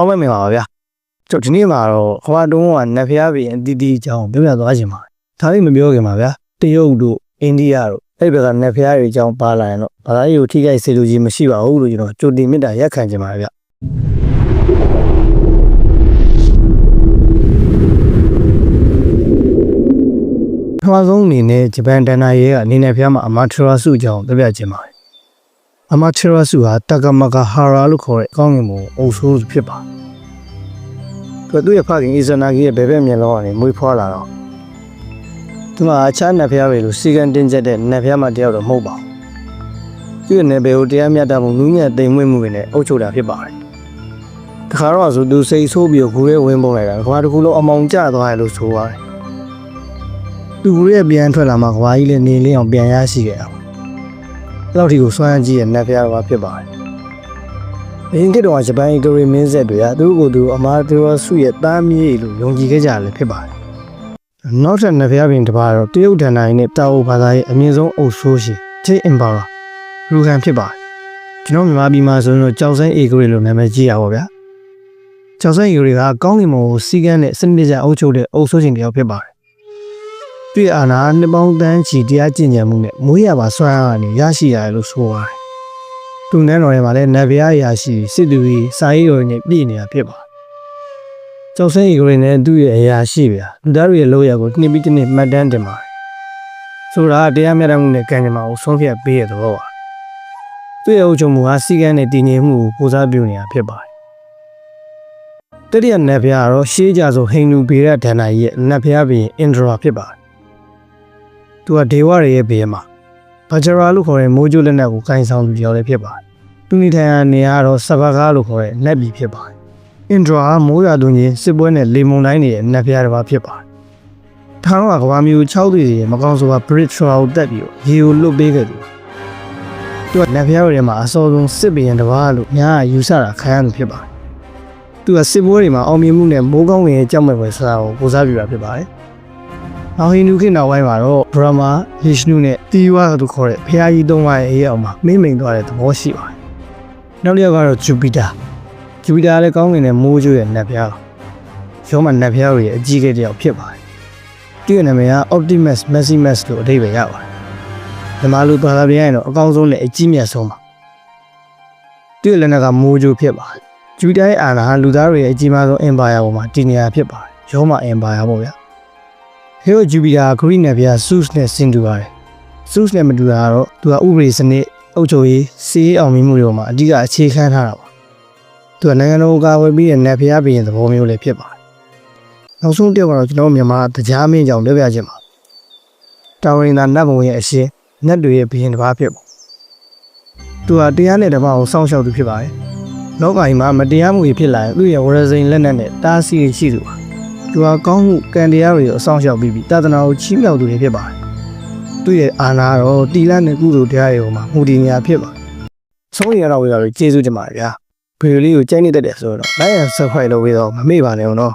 အောင်မင်္ဂလာပါဗျာကျွန်တော်ဒီနေ့မှာတော့ဟွာတုံးကနတ်ဖျားပြည်အတီးတီးအကြောင်းပြောပြသွားခြင်းပါဒါလေးမပြောခင်ပါဗျာတရုတ်တို့အိန္ဒိယတို့အဲ့ဒီဘက်ကနတ်ဖျားတွေအကြောင်းပါလာရင်တော့ဘာသာရေးကိုထိခိုက်စေလိုကြီးမရှိပါဘူးလို့ကျွန်တော်ကြိုတင်မေတ္တာရက်ခံခြင်းပါဗျာပထမဆုံးအနေနဲ့ဂျပန်ဒန်နာရဲကအနေနဲ့ဖျားမှာအမထရာစုအကြောင်းပြောပြခြင်းပါတယ်အမထရာစုဟာတက္ကမကဟာရာလို့ခေါ်တဲ့အကောင်းငင်ပုံအုပ်ဆိုးဖြစ်ပါတယ် သူကသူ့ရဲ့ဖခင်အီဇနာဂီရဲ့ဘယ်ဘက်မျက်လုံးကနေမွေးဖွားလာတော့သူကအခြားနတ်ဖျားတွေလိုစီကံတင်ကျက်တဲ့နတ်ဖျားမှတယောက်တော့မဟုတ်ပါဘူးသူ့ရဲ့နယ်ပယ်ကိုတရားမျှတမှုနူးညံ့တိမ်မွေ့မှုတွေနဲ့အုပ်ချုပ်တာဖြစ်ပါတယ်တခါတော့ဆိုသူစိတ်ဆိုးပြီးဂူရဲဝင်းပုံလိုက်တာကဘာတစ်ခုလုံးအမောင်ကျသွားတယ်လို့ဆိုပါတယ်သူဂူရဲပြန်ထွက်လာမှကဘာကြီးလည်းနေလင်းအောင်ပြန်ရရှိခဲ့တာပါအဲ့လောက်ထိကိုစွမ်းကြည့်ရဲ့နတ်ဖျားတော်ဖြစ်ပါတယ်။ အရင်ခေတ်တုန်းကဂျပန်အီဂရီမင်းဆက်တွေကသူတို့ကိုယ်သူအမာတရဆုရဲ့တားမြေးလို့ယုံကြည်ခဲ့ကြတယ်ဖြစ်ပါတယ်။နောက်ထပ်နှစ်ဖျားပင်တစ်ပါးတော့တရုတ်ဒန်နိုင်နဲ့တာအိုဘာသာရဲ့အမြင့်ဆုံးအုပ်ဆိုးရှင်ချေအင်ဘာရာရူခံဖြစ်ပါတယ်။ကျွန်တော်မြန်မာပြည်မှာဆိုရင်တော့ကြောက်စင်းအီဂရီလို့နာမည်ကြီးရပါဗျာ။ကြောက်စင်းအီဂရီကကောင်းကင်ဘုံကိုစီကန်းနဲ့စနစ်တကျအုပ်ချုပ်တဲ့အုပ်ဆိုးရှင်တစ်ယောက်ဖြစ်ပါတယ်။သူ့ရဲ့အာဏာနှစ်ပေါင်းတန်းချီတရားကျင့်ကြံမှုနဲ့မွေးရပါဆွမ်းအားကနေရရှိရတယ်လို့ဆိုပါတယ်။ သူနန်းတော်ထဲမှာလည်းနတ်ဗျာရာရှိစစ်သူကြီးစာရေးတော်နဲ့ပြည်နေတာဖြစ်ပါတယ်။ကျောက်စင်းရီကိုလည်းသူ့ရဲ့အရာရှိဗျာလူသားတွေရဲ့လောက်ရကိုနှစ်ပြီးတစ်နှစ်မှတ်တမ်းတင်ပါတယ်။ဆိုတာကတရားမျှတမှုနဲ့ကံကြမ္မာကိုဆုံးဖြတ်ပေးရတော့ပါ။သူ့ရဲ့အုပ်ချုပ်မှုဟာစီကံနဲ့တည်ငြိမ်မှုကိုကိုစားပြုနေတာဖြစ်ပါတယ်။တတိယနတ်ဗျာကတော့ရှေးကြဆိုဟိန္ဒူဗေဒဒဏ္ဍာကြီးရဲ့နတ်ဗျာဘီအင်ဒရာဖြစ်ပါတယ်။သူကဒေဝတွေရဲ့ဘေးမှာ ဘာဂျရာလို့ခေါ်တဲ့မိုးကြိုးလက်နက်ကိုကင်ဆောင်သူတယောက်လည်းဖြစ်ပါတယ်။သူနေထိုင်ရာနေရာကတော့စဘကားလို့ခေါ်တဲ့နက်ပြည်ဖြစ်ပါတယ်။အင်ဒရာဟာမိုးရွာသွန်းခြင်းစစ်ပွဲနဲ့လေမုန်တိုင်းတွေရဲ့နက်ဖျားတစ်ပါးဖြစ်ပါတယ်။ထောင်ကကဘာမျိုး6တွေရဲ့မကောင်းဆိုးက Bridge Shaw ကိုတက်ပြီးရေကိုလွတ်ပေးခဲ့တယ်။သူကနက်ဖျားတွေမှာအစောဆုံးစစ်ဘီယံတစ်ပါးလို့ညာကယူဆတာခံရသူဖြစ်ပါတယ်။သူကစစ်ပွဲတွေမှာအောင်မြင်မှုနဲ့မိုးကောင်းငင်ရဲ့ကြောက်မဲ့ပွဲဆိုတာကိုကိုစားပြုတာဖြစ်ပါတယ်။ နောက်ဟိန္ဒူခေတ်နောက်ပိုင်းမှာတော့ဘရမာဟိရှနုနဲ့တီဝါတို့ခေါ်တဲ့ဖျားကြီးသုံးပါးရဲ့အရေးအောင်မှာမိမ့်မိန်သွားတဲ့သဘောရှိပါတယ်။နောက်တစ်ယောက်ကတော့ဂျူပီတာ။ဂျူပီတာလည်းကောင်းကင်နဲ့မိုးကြိုးရဲ့နတ်ဖျား။ရောမနတ်ဖျားရဲ့အကြီးအကဲတစ်ယောက်ဖြစ်ပါတယ်။သူ့ရဲ့နာမည်က Optimus Maximus လို့အဓိပ္ပာယ်ရပါတယ်။ဒီမှာလူဘာသာပြန်ရင်တော့အကောင်းဆုံးနဲ့အကြီးမြတ်ဆုံးပါ။သူ့ရဲ့လက်နက်ကမိုးကြိုးဖြစ်ပါတယ်။ဂျူပီတာရဲ့အာဏာဟာလူသားတွေရဲ့အကြီးမားဆုံး empire ပေါ်မှာတည်နေရဖြစ်ပါတယ်။ရောမ empire ပေါ့ဗျာ။ဟေယို ဂျူပီတာဂရိနယ်ပြဆုစ်နဲ့ဆင်တူပါတယ်။ဆုစ်နဲ့မတူတာကတော့သူကဥပဒေစနစ်အုပ်ချုပ်ရေးစီးရေးအောင်မြင်မှုတွေပေါ်မှာအဓိကအခြေခံထားတာပါ။သူကနိုင်ငံတော်ကိုကာဝယ်ပြီးတဲ့နယ်ဖျားဘီရင်သဘောမျိုးလည်းဖြစ်ပါတယ်။နောက်ဆုံးတစ်ယောက်ကတော့ကျွန်တော်မြန်မာတရားမင်းကြောင်ပြောပြခြင်းပါ။တာဝန်ရင်သာနတ်ဘုံရဲ့အရှင်နတ်တွေရဲ့ဘီရင်တစ်ပါးဖြစ်ပေါ့။သူကတရားနဲ့ဓမ္မကိုစောင့်ရှောက်သူဖြစ်ပါတယ်။လောကကြီးမှာမတရားမှုတွေဖြစ်လာရင်သူ့ရဲ့ဝရဇိန်လက်နက်နဲ့တားဆီးရရှိသူပါ။ သူဟာကောင်းမှုကံတရားတွေကိုအဆောင်ရှောက်ပြီးပြီးတသနာကိုချီးမြှောက်သူတွေဖြစ်ပါတယ်။သူ့ရဲ့အာဏာတော့တီလနဲ့ကုသိုလ်တရားတွေကိုမှမူတည်နေတာဖြစ်ပါတယ်။ဆုံးရတော့ဝေးပါလို့ကျေးဇူးတင်ပါတယ်ဗျာ။ဗီဒီယိုလေးကိုကြိုက်နေတတ်တယ်ဆိုတော့ like and subscribe လုပ်ပြီးတော့မမေ့ပါနဲ့ဦးနော်